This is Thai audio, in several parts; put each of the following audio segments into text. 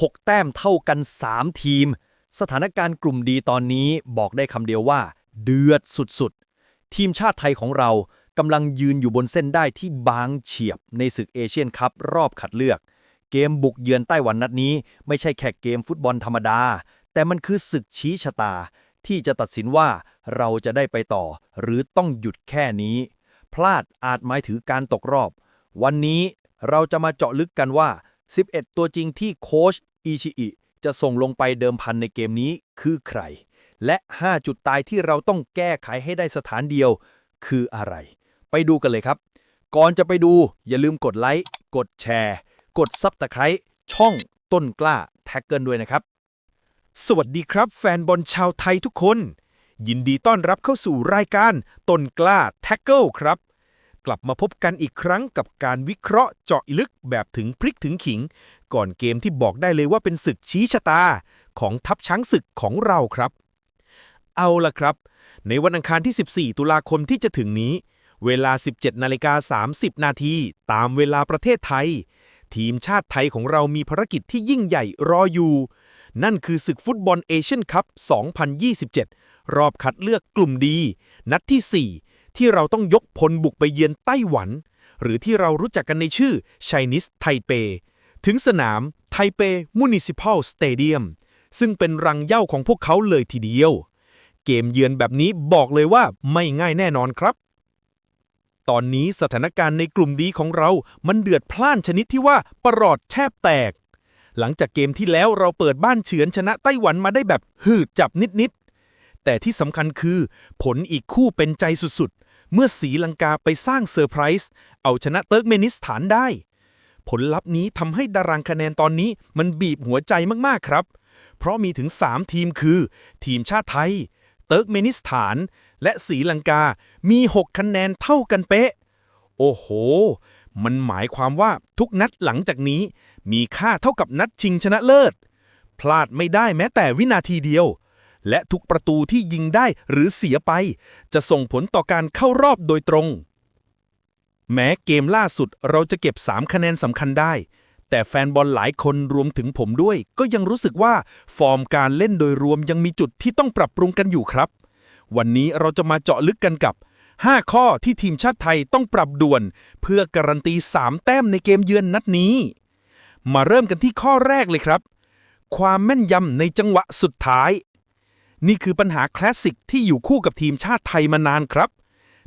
6 แต้มเท่ากัน 3 ทีม สถานการณ์กลุ่มดีตอนนี้บอกได้คำเดียวว่า เดือดสุดๆ ทีมชาติไทยของเรากำลังยืนอยู่บนเส้นได้ที่บางเฉียบในศึกเอเชียนคัพรอบคัดเลือก เกมบุกเยือนไต้หวันนัดนี้ ไม่ใช่แค่เกมฟุตบอลธรรมดา แต่มันคือศึกชี้ชะตา ที่จะตัดสินว่าเราจะได้ไปต่อ หรือต้องหยุดแค่นี้ พลาดอาจหมายถึงการตกรอบ วันนี้เราจะมาเจาะลึกกันว่า 11 ตัวจริงที่โค้ชอิชิอิจะส่งลงไปเดิมพันในเกมนี้คือใคร และ 5 จุดตายที่เราต้องแก้ไขให้ได้สถานเดียว คืออะไร ไปดูกันเลยครับ ก่อนจะไปดูอย่าลืมกดไลค์ กดแชร์ กดซับตะไคร้ช่องต้นกล้าแท็กเกิลด้วยนะครับ สวัสดีครับแฟนบอลชาวไทยทุกคน ยินดีต้อนรับเข้าสู่รายการต้นกล้าแท็กเกิลครับ กลับมาพบกันอีกครั้งกับการวิเคราะห์เจาะลึกแบบถึงพริกถึงขิง ก่อนเกมที่บอกได้เลยว่าเป็นศึกชี้ชะตา ของทัพช้างศึกของเราครับ เอาล่ะครับ ในวันอังคารที่ 14 ตุลาคมที่จะถึงนี้ เวลา 17นาฬิกา30 นาทีตามเวลาประเทศไทย ทีมชาติไทยของเรามีภารกิจที่ยิ่งใหญ่รออยู่ นั่นคือศึกฟุตบอลเอเชียนคัพ 2027 รอบคัดเลือกกลุ่มดี นัดที่ 4 ที่เราต้องยกพลบุกไปเยือนไต้หวัน หรือที่เรารู้จักกันในชื่อ Chinese Taipei ถึงสนามไทเป Municipal Stadium ซึ่งเป็นรังเย้าของพวกเขาเลยทีเดียว เกมเยือนแบบนี้บอกเลยว่าไม่ง่ายแน่นอนครับ ตอนนี้สถานการณ์ในกลุ่มดีของเรา มันเดือดพล่านชนิดที่ว่าประหลอดแทบแตก หลังจากเกมที่แล้วเราเปิดบ้านเฉือนชนะไต้หวันมาได้แบบหืดจับนิดๆแต่ที่สำคัญคือ ผลอีกคู่เป็นใจสุดๆ เมื่อสีลังกาไปสร้างเซอร์ไพรส์เอาชนะเติร์กเมนิสถานได้ ผลลัพธ์นี้ทำให้ดารางคะแนนตอนนี้มันบีบหัวใจมากๆครับ เพราะมีถึง 3 ทีมคือ ทีมชาติไทย เติร์กเมนิสถาน และสีลังกา มี 6 คะแนนเท่ากันเป๊ะ โอ้โห มันหมายความว่าทุกนัดหลังจากนี้ มีค่าเท่ากับนัดชิงชนะเลิศ พลาดไม่ได้แม้แต่วินาทีเดียว และทุกประตูที่ยิงได้หรือเสียไป จะส่งผลต่อการเข้ารอบโดยตรง แม้เกมล่าสุดเราจะเก็บ 3 คะแนนสำคัญได้ แต่แฟนบอลหลายคนรวมถึงผมด้วย ก็ยังรู้สึกว่าฟอร์มการเล่นโดยรวมยังมีจุดที่ต้องปรับปรุงกันอยู่ครับ วันนี้เราจะมาเจาะลึกกันกับ 5 ข้อที่ทีมชาติไทยต้องปรับด่วน เพื่อการันตี 3 แต้มในเกมเยือนนัดนี้ มาเริ่มกันที่ข้อแรกเลยครับ ความแม่นยำในจังหวะสุดท้าย นี่คือปัญหาคลาสสิกที่อยู่คู่กับทีมชาติไทยมานานครับ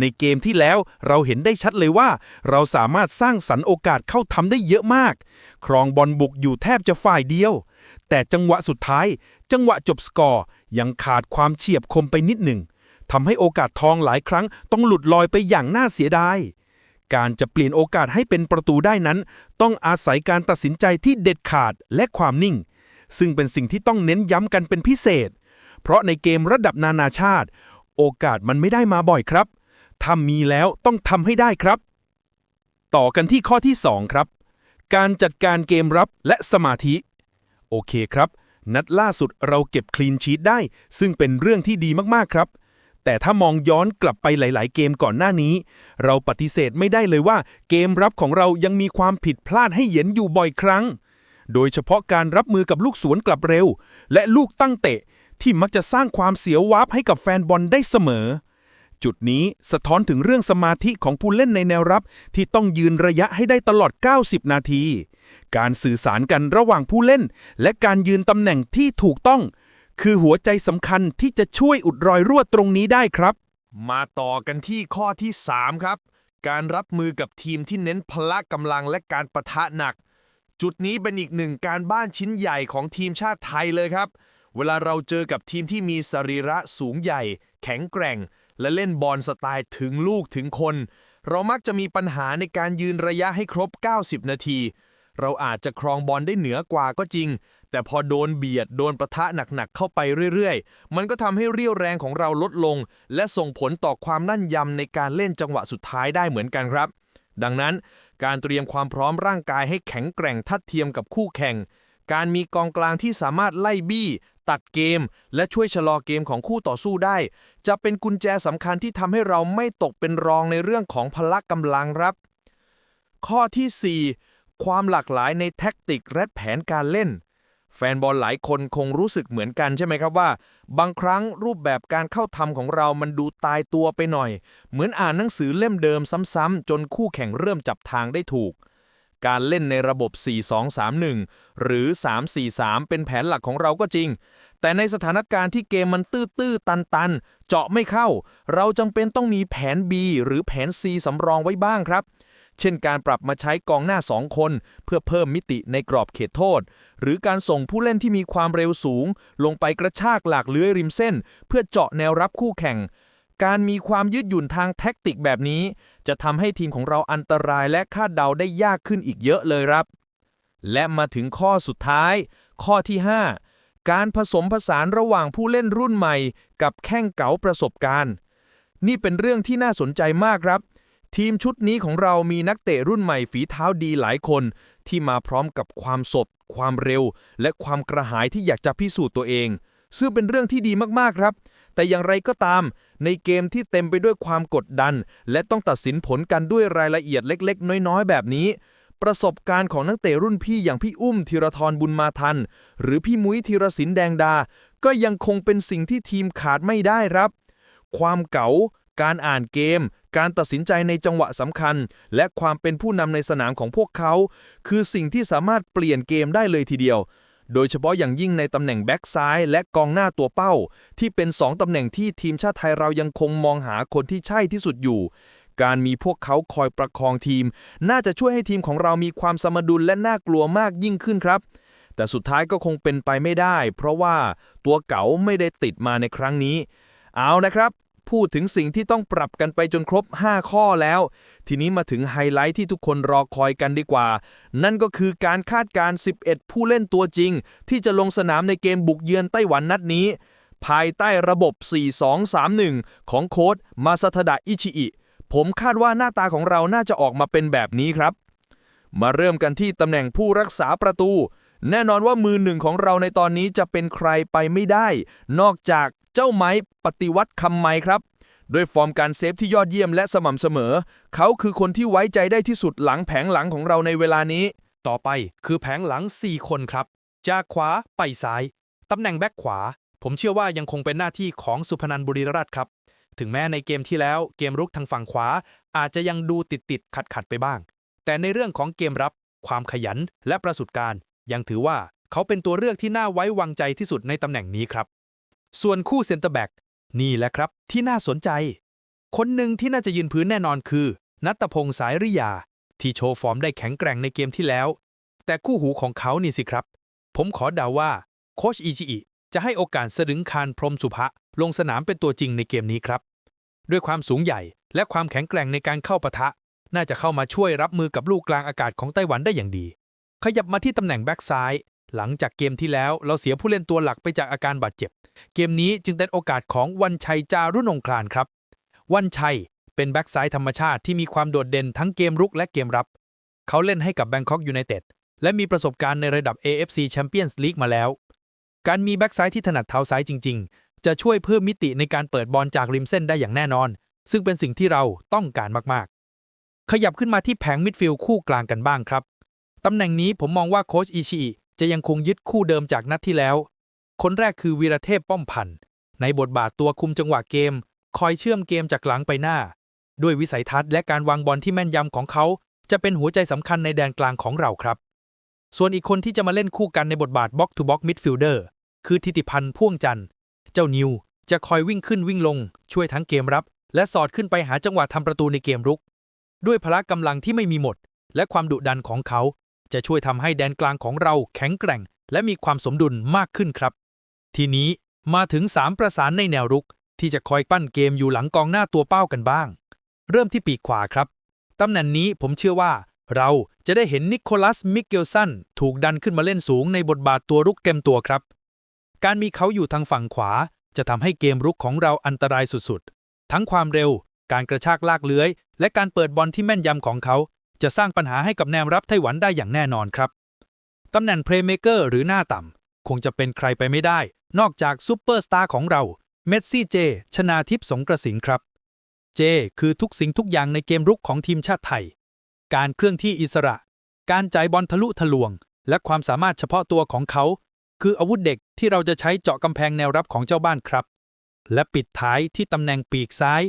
ในเกมที่แล้วเราเห็นได้ชัดเลยว่า เราสามารถสร้างสรรค์โอกาสเข้าทำได้เยอะมาก ครองบอลบุกอยู่แทบจะฝ่ายเดียว แต่จังหวะสุดท้าย จังหวะจบสกอร์ยังขาดความเฉียบคมไปนิดหนึ่งทำให้โอกาสทองหลายครั้งต้องหลุดลอยไปอย่างน่าเสียดายการจะเปลี่ยนโอกาสให้เป็นประตูได้นั้น ต้องอาศัยการตัดสินใจที่เด็ดขาดและความนิ่ง ซึ่งเป็นสิ่งที่ต้องเน้นย้ำกันเป็นพิเศษ เพราะในเกมระดับนานาชาติ โอกาสมันไม่ได้มาบ่อยครับถ้ามีแล้วต้องทำให้ได้ครับ ต่อกันที่ข้อที่ 2 ครับ การจัดการเกมรับและสมาธิ โอเคครับ นัดล่าสุดเราเก็บคลีนชีตได้ ซึ่งเป็นเรื่องที่ดีมากๆครับ แต่ถ้ามองย้อนกลับไปหลาย ๆ เกมก่อนหน้านี้ เราปฏิเสธไม่ได้เลยว่า เกมรับของเรายังมีความผิดพลาดให้เห็นอยู่บ่อยครั้ง โดยเฉพาะการรับมือกับลูกสวนกลับเร็ว และลูกตั้งเตะ ที่มักจะสร้างความเสียววาบให้กับแฟนบอลได้เสมอ จุดนี้สะท้อนถึงเรื่องสมาธิของผู้เล่นในแนวรับ ที่ต้องยืนระยะให้ได้ตลอด 90 นาที การสื่อสารกันระหว่างผู้เล่น และการยืนตำแหน่งที่ถูกต้อง คือหัวใจสำคัญที่จะช่วยอุดรอยรั่วตรงนี้ได้ครับ มาต่อกันที่ข้อที่ 3 ครับ การรับมือกับทีมที่เน้นพละกำลังและการประทะหนัก จุดนี้เป็นอีกหนึ่งการบ้านชิ้นใหญ่ของทีมชาติไทยเลยครับ เวลาเราเจอกับทีมที่มีสรีระสูงใหญ่ แข็งแกร่ง และเล่นบอลสไตล์ถึงลูกถึงคน เรามักจะมีปัญหาในการยืนระยะให้ครบ 90 นาที เราอาจจะครองบอลได้เหนือกว่าก็จริง แต่พอโดนเบียดโดนประทะหนักๆเข้าไปเรื่อยๆ มันก็ทำให้เรี่ยวแรงของเราลดลง และส่งผลต่อความนั่นยำในการเล่นจังหวะสุดท้ายได้เหมือนกันครับ ดังนั้น การเตรียมความพร้อมร่างกายให้แข็งแกร่งทัดเทียมกับคู่แข่ง การมีกองกลางที่สามารถไล่บี้ ตัดเกม และช่วยชะลอเกมของคู่ต่อสู้ได้ จะเป็นกุญแจสำคัญที่ทำให้เราไม่ตกเป็นรองในเรื่องของพละกำลังครับ ข้อที่ 4 ความหลากหลายในแท็กติกและแผนการเล่น แฟนบอลหลายคนคงรู้สึกเหมือนกันใช่ไหมครับว่า บางครั้งรูปแบบการเข้าทำของเรามันดูตายตัวไปหน่อย เหมือนอ่านหนังสือเล่มเดิมซ้ำๆจนคู่แข่งเริ่มจับทางได้ถูก การเล่นในระบบ 4-2-3-1 หรือ 3-4-3 เป็นแผนหลักของเราก็จริง แต่ในสถานการณ์ที่เกมมันตื้อๆตันๆ เจาะไม่เข้า เราจำเป็นต้องมีแผน B หรือแผน C สำรองไว้บ้างครับ เช่นการปรับมาใช้กองหน้า 2 คน เพื่อเพิ่มมิติในกรอบเขตโทษ หรือการส่งผู้เล่นที่มีความเร็วสูง ลงไปกระชากหลากเลื้อยริมเส้น เพื่อเจาะแนวรับคู่แข่ง การมีความยืดหยุ่นทางแท็กติกแบบนี้ จะทำให้ทีมของเราอันตรายและคาดเดาได้ยากขึ้นอีกเยอะเลยครับ และมาถึงข้อสุดท้าย ข้อที่ 5 การผสมผสานระหว่างผู้เล่นรุ่นใหม่ กับแข้งเก๋าประสบการณ์ นี่เป็นเรื่องที่น่าสนใจมากครับ ทีมชุดนี้ของเรามีนักเตะรุ่นใหม่ฝีเท้าดีหลายคน ที่มาพร้อมกับความสด ความเร็ว และความกระหายที่อยากจะพิสูจน์ตัวเอง ซึ่งเป็นเรื่องที่ดีมากๆครับ แต่อย่างไรก็ตาม ในเกมที่เต็มไปด้วยความกดดัน และต้องตัดสินผลกันด้วยรายละเอียดเล็ก ๆ น้อย ๆ แบบนี้ ประสบการณ์ของนักเตะรุ่นพี่อย่างพี่อุ้มธีรทรบุญมาทัน หรือพี่มุ้ยธีรศิลป์แดงดา ก็ยังคงเป็นสิ่งที่ทีมขาดไม่ได้ครับ ความเก๋าการอ่านเกม การตัดสินใจในจังหวะสำคัญ และความเป็นผู้นำในสนามของพวกเขา คือสิ่งที่สามารถเปลี่ยนเกมได้เลยทีเดียว โดยเฉพาะอย่างยิ่งในตำแหน่งแบ็กซ้ายและกองหน้าตัวเป้า ที่เป็น 2ตำแหน่งที่ทีมชาติไทยเรายังคงมองหาคนที่ใช่ที่สุดอยู่ การมีพวกเขาคอยประคองทีม น่าจะช่วยให้ทีมของเรามีความสมดุลและน่ากลัวมากยิ่งขึ้นครับ แต่สุดท้ายก็คงเป็นไปไม่ได้ เพราะว่าตัวเก๋าไม่ได้ติดมาในครั้งนี้ เอานะครับ พูดถึงสิ่งที่ต้องปรับกันไปจนครบ 5 ข้อแล้ว ทีนี้มาถึงไฮไลท์ที่ทุกคนรอคอยกันดีกว่า นั่นก็คือการคาดการ 11 ผู้เล่นตัวจริง ที่จะลงสนามในเกมบุกเยือนไต้หวันนัดนี้ ภายใต้ระบบ 4-2-3-1 ของโค้ดมาซาทดะอิชิอิ ผมคาดว่าหน้าตาของเราน่าจะออกมาเป็นแบบนี้ครับ มาเริ่มกันที่ตำแหน่งผู้รักษาประตู แน่นอนว่ามือหนึ่งของเราในตอนนี้จะเป็นใครไปไม่ได้ นอกจากเจ้าไม้ปฏิวัติคำไม้ครับ ด้วยฟอร์มการเซฟที่ยอดเยี่ยมและสม่ำเสมอ เขาคือคนที่ไว้ใจได้ที่สุดหลังแผงหลังของเราในเวลานี้ ต่อไปคือแผงหลัง 4 คนครับ จากขวาไปซ้าย ตำแหน่งแบ็คขวา ผมเชื่อว่ายังคงเป็นหน้าที่ของสุพนันบุรีรัตน์ครับ ถึงแม้ในเกมที่แล้วเกมรุกทางฝั่งขวา อาจจะยังดูติดติดขัดขัดไปบ้าง แต่ในเรื่องของเกมรับ ความขยันและประสบการณ์ ยังถือว่าเขาเป็นตัวเลือกที่น่าไว้วางใจที่สุดในตำแหน่งนี้ครับ ส่วนคู่เซนเตอร์แบ็ก นี่แหละครับที่น่าสนใจ คนหนึ่งที่น่าจะยืนพื้นแน่นอนคือ นัตพงษ์สายริยา ที่โชว์ฟอร์มได้แข็งแกร่งในเกมที่แล้ว แต่คู่หูของเขานี่สิครับ ผมขอเดาว่า โคชอิจิอิจะให้โอกาสสดึงคารพรหมสุภะลงสนามเป็นตัวจริงในเกมนี้ครับ ด้วยความสูงใหญ่และความแข็งแกร่งในการเข้าปะทะ น่าจะเข้ามาช่วยรับมือกับลูกกลางอากาศของไต้หวันได้อย่างดี ขยับมาที่ตำแหน่งแบ็กซ้าย หลังจากเกมที่แล้วเราเสียผู้เล่นตัวหลักไปจากอาการบาดเจ็บ เกมนี้จึงเป็นโอกาสของวันชัยจารุนงคลานครับ วันชัยเป็นแบ็กซ้ายธรรมชาติที่มีความโดดเด่นทั้งเกมรุกและเกมรับ เขาเล่นให้กับแบงคอกยูไนเต็ดและมีประสบการณ์ในระดับ AFC Champions League มาแล้ว การมีแบ็กซ้ายที่ถนัดเท้าซ้ายจริง ๆ จะช่วยเพิ่มมิติในการเปิดบอลจากริมเส้นได้อย่างแน่นอน ซึ่งเป็นสิ่งที่เราต้องการมากๆ ขยับขึ้นมาที่แผงมิดฟิลด์คู่กลางกันบ้างครับตำแหน่งนี้ผมมองว่าโค้ชอิชิอิ จะยังคงยึดคู่เดิมจากนัดที่แล้ว คนแรกคือวีรเทพป้อมพันธ์ในบทบาทตัวคุมจังหวะเกม คอยเชื่อมเกมจากหลังไปหน้า ด้วยวิสัยทัศน์และการวางบอลที่แม่นยำของเขา จะเป็นหัวใจสำคัญในแดนกลางของเราครับ ส่วนอีกคนที่จะมาเล่นคู่กันในบทบาทบ็อกทูบ็อกมิดฟิลเดอร์คือทิติพันธ์พ่วงจันทร์ เจ้านิวจะคอยวิ่งขึ้นวิ่งลง ช่วยทั้งเกมรับ และสอดขึ้นไปหาจังหวะทำประตูในเกมรุก ด้วยพละกำลังที่ไม่มีหมด และความดุดันของเขา จะช่วยทำให้แดนกลางของเราแข็งแกร่ง และมีความสมดุลมากขึ้นครับ ทีนี้มาถึง 3 ประสานในแนวรุก ที่จะคอยปั้นเกมอยู่หลังกองหน้าตัวเป้ากันบ้าง เริ่มที่ปีกขวาครับตำแหน่งนี้ผมเชื่อว่า เราจะได้เห็นนิโคลัส มิเกลสันถูกดันขึ้นมาเล่นสูงในบทบาทตัวรุกเต็มตัวครับ การมีเขาอยู่ทางฝั่งขวา จะทำให้เกมรุกของเราอันตรายสุดๆ ทั้งความเร็ว การกระชากลากเลื้อย และการเปิดบอลที่แม่นยำของเขา จะสร้างปัญหาให้กับแนวรับไต้หวันได้อย่างแน่นอนครับตำแหน่งเพลย์เมเกอร์หรือหน้าต่ำคงจะเป็นใครไปไม่ได้ นอกจากซูเปอร์สตาร์ของเรา เมสซี่เจ ชนาทิพย์สงกระสินครับ เจ คือทุกสิ่งทุกอย่างในเกมรุกของทีมชาติไทย การเคลื่อนที่อิสระ การจ่ายบอลทะลุทะลวง และความสามารถเฉพาะตัวของเขา คืออาวุธเด็กที่เราจะใช้เจาะกำแพงแนวรับของเจ้าบ้านครับ และปิดท้ายที่ตำแหน่งปีกซ้าย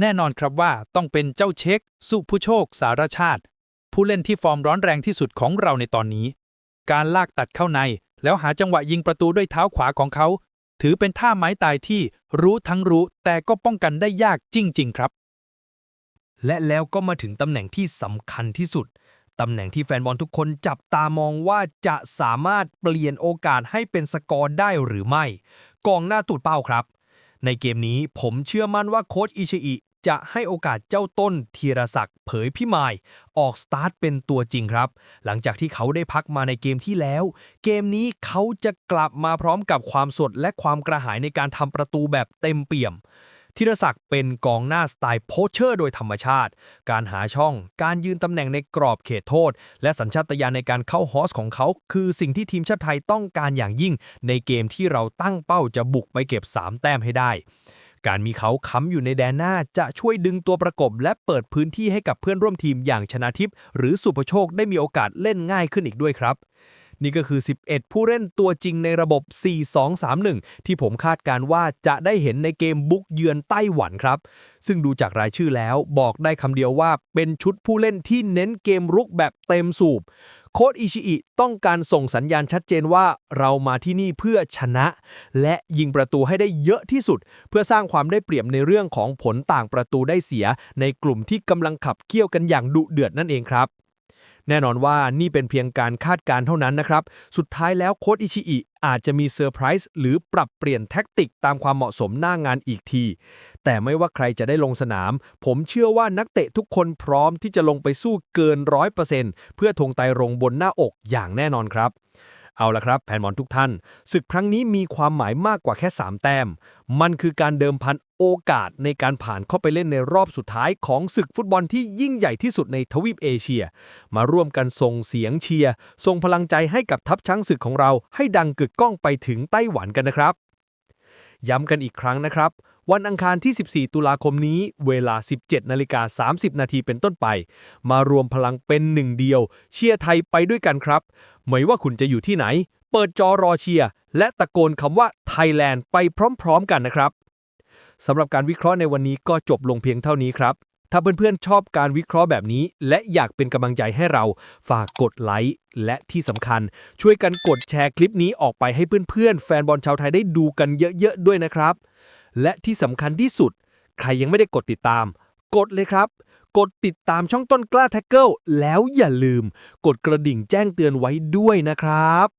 แน่นอนครับว่าต้องเป็นเจ้าเช็คสุผู้โชค สารชาติ ผู้เล่นที่ฟอร์มร้อนแรงที่สุดของเราในตอนนี้ การลากตัดเข้าใน แล้วหาจังหวะยิงประตูด้วยเท้าขวาของเขา ถือเป็นท่าไม้ตายที่รู้ทั้งรู้แต่ก็ป้องกันได้ยากจริง ๆ ครับ และแล้วก็มาถึงตำแหน่งที่สำคัญที่สุด ตำแหน่งที่แฟนบอลทุกคนจับตามองว่าจะสามารถเปลี่ยนโอกาสให้เป็นสกอร์ได้หรือไม่ กองหน้าตูดเป้าครับ ในเกมนี้ผมเชื่อมั่นว่าโค้ชอิชิอิ จะให้โอกาสเจ้าต้นธีรศักดิ์เผยพิมาย ออกสตาร์ทเป็นตัวจริงครับ หลังจากที่เขาได้พักมาในเกมที่แล้ว เกมนี้เขาจะกลับมาพร้อมกับความสดและความกระหายในการทำประตูแบบเต็มเปี่ยมธีรศักดิ์เป็นกองหน้าสไตล์โพเชอร์โดยธรรมชาติ การหาช่อง การยืนตำแหน่งในกรอบเขตโทษ และสัญชาตญาณในการเข้าฮอสของเขา คือสิ่งที่ทีมชาติไทยต้องการอย่างยิ่ง ในเกมที่เราตั้งเป้าจะบุกไปเก็บ 3 แต้มให้ได้ การมีเขาค้ำอยู่ในแดนหน้าจะช่วยดึงตัวประกบ และเปิดพื้นที่ให้กับเพื่อนร่วมทีมอย่างชนะทิพย์หรือสุภโชคได้มีโอกาสเล่นง่ายขึ้นอีกด้วยครับ นี่ก็คือ 11 ผู้เล่นตัวจริงในระบบ 4-2-3-1 ที่ผมคาดการณ์ว่าจะได้เห็นในเกมบุกเยือนไต้หวันครับ ซึ่งดูจากรายชื่อแล้วบอกได้คำเดียวว่าเป็นชุดผู้เล่นที่เน้นเกมรุกแบบเต็มสูบโค้ดอิชิอิต้องการส่งสัญญาณชัดเจนว่าเรามาที่นี่เพื่อชนะ และยิงประตูให้ได้เยอะที่สุด เพื่อสร้างความได้เปรียบในเรื่องของผลต่างประตูได้เสีย ในกลุ่มที่กำลังขับเคี่ยวกันอย่างดุเดือดนั่นเองครับ แน่นอนว่านี่เป็นเพียงการคาดการณ์เท่านั้นนะครับ สุดท้ายแล้วโค้ดอิชิอิอาจจะมีเซอร์ไพรส์หรือปรับเปลี่ยนแท็กติกตามความเหมาะสมหน้างานอีกที แต่ไม่ว่าใครจะได้ลงสนาม ผมเชื่อว่านักเตะทุกคนพร้อมที่จะลงไปสู้เกินร้อยเปอร์เซ็นต์เพื่อธงไตรงบนหน้าอกอย่างแน่นอนครับ เอาละครับแฟนบอลทุกท่านศึกครั้งนี้มีความหมายมากกว่าแค่ 3 แต้ม มันคือการเดิมพันโอกาสในการผ่านเข้าไปเล่นในรอบสุดท้ายของศึกฟุตบอลที่ยิ่งใหญ่ที่สุดในทวีปเอเชีย มาร่วมกันส่งเสียงเชียร์ส่งพลังใจให้กับทัพช้างศึกของเราให้ดังกึกก้องไปถึงไต้หวันกันนะครับ ย้ำกันอีกครั้งนะครับ วันอังคารที่ 14 ตุลาคมนี้ เวลา 17นาฬิกา30 นาทีเป็นต้นไป มารวมพลังเป็นหนึ่งเดียว เชียร์ไทยไปด้วยกันครับ ไม่ว่าคุณจะอยู่ที่ไหน เปิดจอรอเชียร์ และตะโกนคำว่าไทยแลนด์ไปพร้อมๆกันนะครับสำหรับการวิเคราะห์ในวันนี้ก็จบลงเพียงเท่านี้ครับ ถ้าเพื่อนๆชอบการวิเคราะห์แบบนี้ และอยากเป็นกำลังใจให้เรา ฝากกดไลค์ และที่สำคัญ ช่วยกันกดแชร์คลิปนี้ออกไปให้เพื่อนๆ แฟนบอลชาวไทยได้ดูกันเยอะๆ ด้วยนะครับ และที่สำคัญที่สุด ใครยังไม่ได้กดติดตาม กดเลยครับ กดติดตามช่องต้นกล้าแท็กเกิลแล้วอย่าลืม กดกระดิ่งแจ้งเตือนไว้ด้วยนะครับ